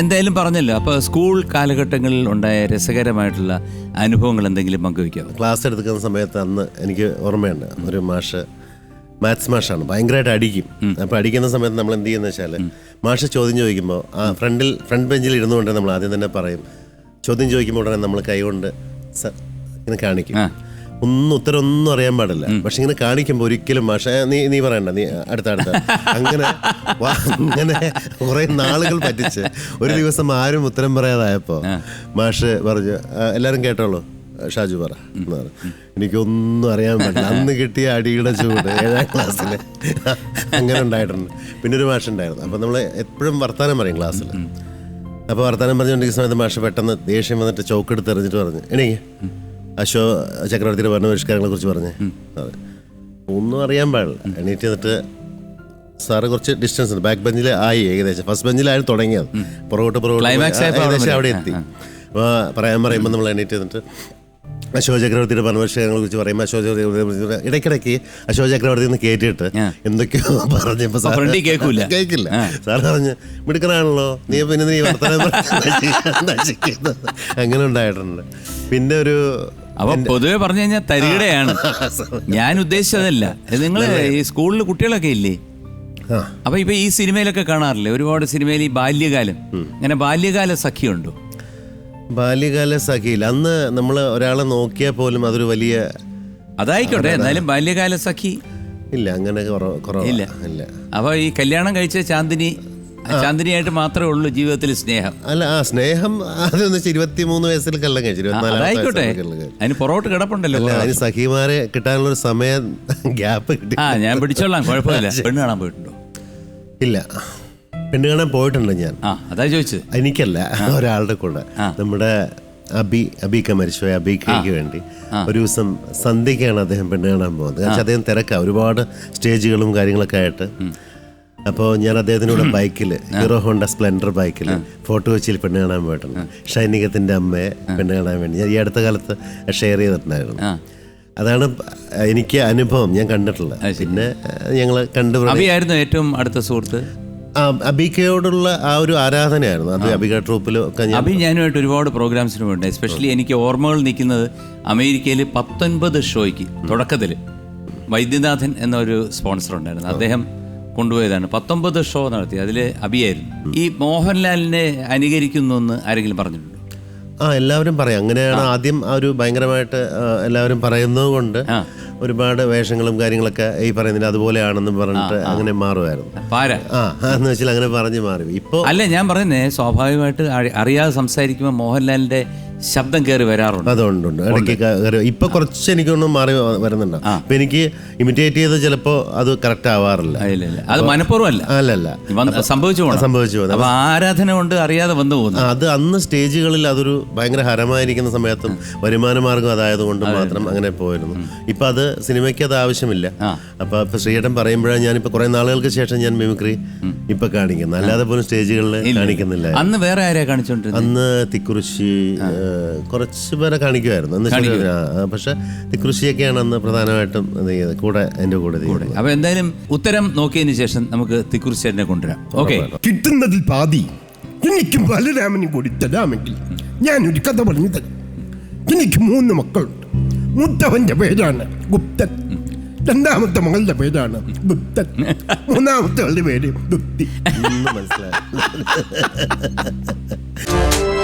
എന്തായാലും പറഞ്ഞല്ലോ അപ്പോൾ സ്കൂൾ കാലഘട്ടങ്ങളിൽ ഉണ്ടായ രസകരമായിട്ടുള്ള അനുഭവങ്ങൾ എന്തെങ്കിലും പങ്കുവയ്ക്കാം ക്ലാസ് എടുക്കുന്ന സമയത്ത് അന്ന് എനിക്ക് ഓർമ്മയുണ്ട് ഒരു മാഷ് മാത്സ് മാഷാണ് ഭയങ്കരമായിട്ട് അടിക്കും. അപ്പോൾ അടിക്കുന്ന സമയത്ത് നമ്മൾ എന്ത് ചെയ്യുന്ന വെച്ചാൽ മാഷ് ചോദ്യം ചോദിക്കുമ്പോൾ ആ ഫ്രണ്ടിൽ ഫ്രണ്ട് ബെഞ്ചിൽ ഇരുന്നുകൊണ്ട് നമ്മൾ ആദ്യം തന്നെ പറയും ചോദ്യം ചോദിക്കുമ്പോൾ ഉടനെ നമ്മൾ കൈകൊണ്ട് സർ ഇങ്ങനെ കാണിക്കും. ഒന്നും ഉത്തരം ഒന്നും അറിയാൻ പാടില്ല. പക്ഷെ ഇങ്ങനെ കാണിക്കുമ്പോൾ ഒരിക്കലും മാഷ നീ നീ പറയണ്ട നീ അടുത്ത അടുത്ത. അങ്ങനെ അങ്ങനെ കുറെ നാളുകൾ പറ്റിച്ച് ഒരു ദിവസം ആരും ഉത്തരം പറയാതായപ്പോ മാഷ് പറഞ്ഞു എല്ലാവരും എല്ലാരും കേട്ടോളൂ ഷാജു പറ എന്ന് പറഞ്ഞു. എനിക്കൊന്നും അറിയാൻ പറ്റില്ല അന്ന് കിട്ടിയ അടിയുടെ ചൂട് ഏഴാം ക്ലാസ്സിൽ അങ്ങനെ ഉണ്ടായിട്ടുണ്ട്. പിന്നെ ഒരു മാഷ് ഉണ്ടായിരുന്നു. അപ്പം നമ്മൾ എപ്പോഴും വർത്താനം പറയും ക്ലാസ്സിൽ അപ്പോൾ വർത്താനം പറഞ്ഞുകൊണ്ടിരിക്കുന്ന സമയത്ത് മാഷ് പെട്ടെന്ന് ദേഷ്യം വന്നിട്ട് ചോക്കെടുത്ത് എറിഞ്ഞിട്ട് പറഞ്ഞു എണീക്ക്. അശോ ചക്രവർത്തിയുടെ ഭരണപരിഷ്കാരങ്ങളെ കുറിച്ച് പറഞ്ഞേ. അതെ. ഒന്നും അറിയാൻ പാടില്ല. എണീറ്റ് എന്നിട്ട് സാറ് കുറച്ച് ഡിസ്റ്റൻസ് ഉണ്ട്. ബാക്ക് ബെഞ്ചിൽ ആയി ഏകദേശം. ഫസ്റ്റ് ബെഞ്ചിലായിരുന്നു തുടങ്ങിയത്. പുറകോട്ട് പുറകോട്ട്. ഏകദേശം അവിടെ എത്തി. അപ്പോൾ പറയാൻ പറയുമ്പോൾ നമ്മൾ എണീറ്റ് എന്നിട്ട് അശോക ചക്രവർത്തിയുടെ ഭരണപരിഷ്കാരങ്ങളെ കുറിച്ച് പറയുമ്പോൾ അശോക ചക്രവർത്തി ഇടയ്ക്കിടയ്ക്ക് അശോക ചക്രവർത്തി എന്ന് കേട്ടിട്ട്. എന്തൊക്കെയോ പറഞ്ഞപ്പോൾ. കേൾക്കില്ല. ആ. സാർ പറഞ്ഞ് മിടുക്കനാണല്ലോ. നീ പിന്നെ നീ വർത്തമാനം അങ്ങനെ ഉണ്ടായിട്ടുണ്ട്. പിന്നെ ഒരു അപ്പൊ പൊതുവെ പറഞ്ഞു കഴിഞ്ഞാൽ തരികടയാണ്. ഞാൻ ഉദ്ദേശിച്ചതല്ല. നിങ്ങൾ ഈ സ്കൂളിൽ കുട്ടികളൊക്കെ ഇല്ലേ? അപ്പൊ ഇപ്പൊ ഈ സിനിമയിലൊക്കെ കാണാറില്ലേ? ഒരുപാട് സിനിമയിൽ ഈ ബാല്യകാലം. അങ്ങനെ ബാല്യകാല സഖിയുണ്ടോ? ബാല്യകാല സഖിയിൽ അന്ന് നമ്മൾ ഒരാളെ നോക്കിയാൽ പോലും അതൊരു വലിയ അതായിക്കോട്ടെ എന്നാലും ബാല്യകാല സഖി. ഇല്ല അങ്ങനെ. ഇല്ല. ഇല്ല. അപ്പൊ ഈ കല്യാണം കഴിച്ച ചാന്ദിനി ചാന്ദിനിയായിട്ട് മാത്രമേ ഉള്ളൂ ജീവിതത്തിൽ സ്നേഹം. അല്ല ആ സ്നേഹം ആദ്യം വെച്ചാൽ ഇരുപത്തി മൂന്ന് വയസ്സിൽ കള്ളം കഴിച്ചു ഇരുപത്തിനാലാമത്തെ അതായിക്കോട്ടെ. വയസ്സിൽ കള്ളം കഴിച്ചു. അതിന് പുറകോട്ട് കിടപ്പുണ്ടല്ലോ അതിന് സഖിമാരെ കിട്ടാനുള്ള ഒരു സമയം ഗ്യാപ്പ് കിട്ടി. ആ ഞാൻ പിടിച്ചോളാം കുഴപ്പമില്ല. പെണ്ണ് കാണാൻ പോയിട്ടുണ്ടോ? ഇല്ല. പെണ്ണ് കാണാൻ പോയിട്ടുണ്ട് ഞാൻ. ആ അതാ ചോദിച്ചത്. എനിക്കല്ല ഒരാളുടെ കൂടെ. നമ്മുടെ അബി അബിക്ക മരിച്ചുപോയ അബിക്കയ്ക്ക് വേണ്ടി. ഒരു ദിവസം സന്ധ്യയ്ക്കാണ് അദ്ദേഹം പെണ്ണ് കാണാൻ പോകുന്നത്. കാരണം അദ്ദേഹം തിരക്കാണ് ഒരുപാട് സ്റ്റേജുകളും കാര്യങ്ങളൊക്കെ ആയിട്ട്. അപ്പോൾ ഞാൻ അദ്ദേഹത്തിനൂടെ ബൈക്കിൽ ഹീറോ ഹോണ്ട സ്പ്ലെൻഡർ ബൈക്കിൽ ഫോട്ടോ കൊച്ചിയിൽ പെണ്ണ് കാണാൻ പോയിട്ടുണ്ട്. ഷൈനികത്തിന്റെ അമ്മയെ പെണ്ണ് കാണാൻ വേണ്ടി. ഞാൻ ഈ അടുത്ത കാലത്ത് ഷെയർ ചെയ്തിട്ടുണ്ടായിരുന്നു. അതാണ് എനിക്ക് അനുഭവം ഞാൻ കണ്ടിട്ടുള്ളത്. പിന്നെ ഞങ്ങൾ കണ്ടു ആയിരുന്നു ഏറ്റവും അടുത്ത സുഹൃത്ത്? ആ, അബിക്കയോടുള്ള ആ ഒരു ആരാധനയായിരുന്നു. അത് അബിക ട്രൂപ്പിലും ഒക്കെ അബി ഞാനുമായിട്ട് ഒരുപാട് പ്രോഗ്രാംസിന് പോയിട്ടുണ്ട്. എസ്പെഷ്യലി എനിക്ക് ഓർമ്മകൾ നിൽക്കുന്നത് അമേരിക്കയിൽ പത്തൊൻപത് ഷോയ്ക്ക് തുടക്കത്തിൽ വൈദ്യനാഥൻ എന്നൊരു സ്പോൺസർ ഉണ്ടായിരുന്നു അദ്ദേഹം കൊണ്ടുപോയതാണ്. പത്തൊമ്പത് ഷോ നടത്തി. അതിൽ അഭിയായിരുന്നു. ഈ മോഹൻലാലിനെ അനുകരിക്കുന്നു എന്ന് ആരെങ്കിലും പറഞ്ഞിട്ടുണ്ടോ? ആ എല്ലാവരും പറയും. അങ്ങനെയാണ് ആദ്യം ആ ഒരു ഭയങ്കരമായിട്ട് എല്ലാവരും പറയുന്നത് കൊണ്ട് ഒരുപാട് വേഷങ്ങളും കാര്യങ്ങളൊക്കെ ഈ പറയുന്നതിന് അതുപോലെയാണെന്ന് പറഞ്ഞിട്ട് അങ്ങനെ മാറുമായിരുന്നു. ആ എന്ന് വെച്ചാൽ അങ്ങനെ പറഞ്ഞു മാറി. ഇപ്പോൾ അല്ല ഞാൻ പറയുന്നേ സ്വാഭാവികമായിട്ട് അറിയാതെ സംസാരിക്കുമ്പോൾ മോഹൻലാലിന്റെ ശബ്ദം കയറി വരാറുണ്ട്. അതുകൊണ്ട് ഇടയ്ക്ക് ഇപ്പൊ കുറച്ച് എനിക്കൊന്നും മാറി വരുന്നുണ്ട്. അപ്പൊ എനിക്ക് ഇമിറ്റേറ്റ് ചെയ്ത് ചിലപ്പോ അത് കറക്റ്റ് ആവാറില്ല. അത് മനഃപൂർവമല്ല. അല്ലല്ല. സംഭവിച്ചു സംഭവിച്ചു അപ്പൊ ആരാധന കൊണ്ട് അറിയാതെ വന്നു പോകുന്നു. അത് അന്ന് സ്റ്റേജുകളിൽ അതൊരു ഭയങ്കര ഹരമായിരിക്കുന്ന സമയത്തും വരുമാന മാർഗം അതായതുകൊണ്ട് മാത്രം അങ്ങനെ പോയിരുന്നു. ഇപ്പൊ അത് സിനിമയ്ക്ക് അത് ആവശ്യമില്ല. അപ്പൊ ഇപ്പൊ ശ്രീയേട്ടൻ പറയുമ്പോഴാണ് ഞാനിപ്പോ കുറെ നാളുകൾക്ക് ശേഷം ഞാൻ മിമിക്രി ഇപ്പൊ കാണിക്കുന്നു അല്ലാതെ പോലും സ്റ്റേജുകളിൽ കാണിക്കുന്നില്ല. അന്ന് വേറെ ആരെയാ കാണിച്ചോണ്ടിരുന്നത് അന്ന് തിക്കുറിശി കുറച്ച് പേരെ കാണിക്കുമായിരുന്നു. പക്ഷെ തിക്കുറിശിയൊക്കെയാണ് അന്ന് പ്രധാനമായിട്ടും കൂടെ എന്റെ കൂടെ അപ്പൊ എന്തായാലും ഉത്തരം നോക്കിയതിന് ശേഷം നമുക്ക് തിക്കുറിച്ചേട്ടനെ കൊണ്ടുവരാം. ഓക്കെ. കിട്ടുന്നതിൽ പാതി. എനിക്കും ബലരാമനും കൂടി തരാമെങ്കിൽ ഒരു കഥ പറഞ്ഞു തരാം. എനിക്ക് മൂന്ന് മക്കളുണ്ട്. മൂത്തവന്റെ പേരാണ് ഗുപ്തൻ. രണ്ടാമത്തെ മകളുടെ പേരാണ് ഗുപ്തൻ. മൂന്നാമത്തെ ആളുടെ പേര് ഗുപ്തി മനസ്സിലായി.